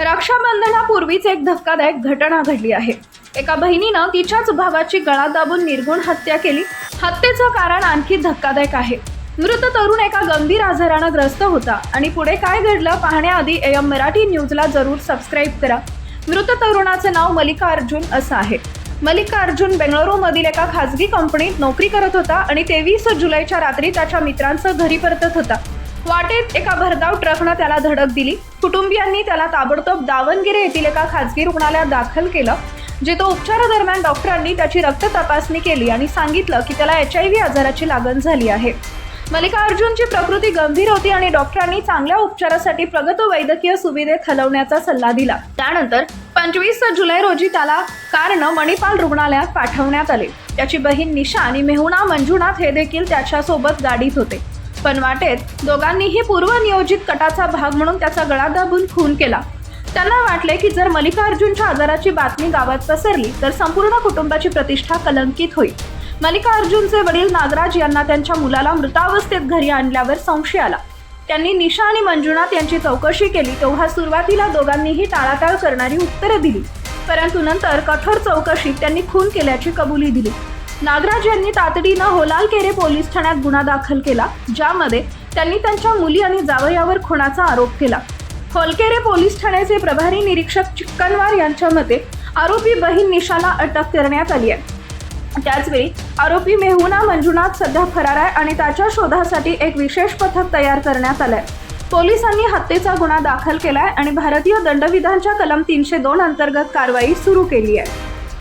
रक्षाबंधनापूर्वीच एक धक्कादायक घटना घडली आहे. एका बहिणीनं तिच्याच भावाची गळा दाबून निर्गुण हत्या केली. हत्येचं कारण आणखी धक्कादायक आहे. मृत तरुण एका गंभीर आजारानं ग्रस्त होता आणि पुढे काय घडलं पाहण्याआधी एम मराठी न्यूजला जरूर सबस्क्राईब करा. मृत तरुणाचं नाव मल्लिकार्जुन असं आहे. मल्लिकार्जुन बेंगळुरूमधील एका खासगी कंपनीत नोकरी करत होता आणि तेवीस जुलैच्या रात्री त्याच्या मित्रांसह घरी परतत होता. वाटेत एका भरधाव ट्रकनं त्याला धडक दिली. कुटुंबियांनी त्याला ताबडतोब दावणगिरे येथील एका खासगी रुग्णालयात दाखल केलं जिथं उपचारादरम्यान डॉक्टरांनी त्याची रक्त तपासणी केली आणि सांगितलं की त्याला एच आय व्ही आजाराची लागण झाली आहे. मल्लिकार्जुनची प्रकृती गंभीर होती आणि डॉक्टरांनी चांगल्या उपचारासाठी प्रगत वैद्यकीय सुविधेत हलवण्याचा सल्ला दिला. त्यानंतर पंचवीस जुलै रोजी त्याला कारनं मणिपाल रुग्णालयात पाठवण्यात आले. त्याची बहीण निशा आणि मेहुणा मंजुनाथ हे देखील त्याच्यासोबत गाडीत होते. पण वाटेत दोघांनीही पूर्वनियोजित कटाचा भाग म्हणून त्याचा गळा दाबून खून केला. त्यांना वाटले की जर मल्लिकार्जुनच्या आजाराची बातमी गावात पसरली तर संपूर्ण कुटुंबाची प्रतिष्ठा कलंकित होईल. मल्लिकार्जुनचे वडील नागराज यांना त्यांच्या मुलाला मृतावस्थेत घरी आणल्यावर संशय आला. त्यांनी निशा आणि मंजुनाथ यांची चौकशी केली तेव्हा सुरुवातीला दोघांनीही टाळाटाळ करणारी उत्तरं दिली. परंतु नंतर कठोर चौकशीत त्यांनी खून केल्याची कबुली दिली. नागराज यांनी तातडीनं होलालकेरे पोलीस ठाण्यात गुन्हा दाखल केला ज्यामध्ये त्यांनी त्यांच्या मुली आणि जावयावर खुनाचा आरोप केला. होलकेरे पोलीस ठाण्याचे प्रभारी निरीक्षक चिक्कनवार यांच्या मते आरोपी बहीण निशाला अटक करण्यात आली आहे. त्याचवेळी आरोपी मेहुना मंजुनाथ सध्या फरार आहे आणि त्याच्या शोधासाठी एक विशेष पथक तयार करण्यात आलंय. पोलिसांनी हत्येचा गुन्हा दाखल केलाय आणि भारतीय दंडविधानच्या कलम तीनशे दोन अंतर्गत कारवाई सुरू केली आहे.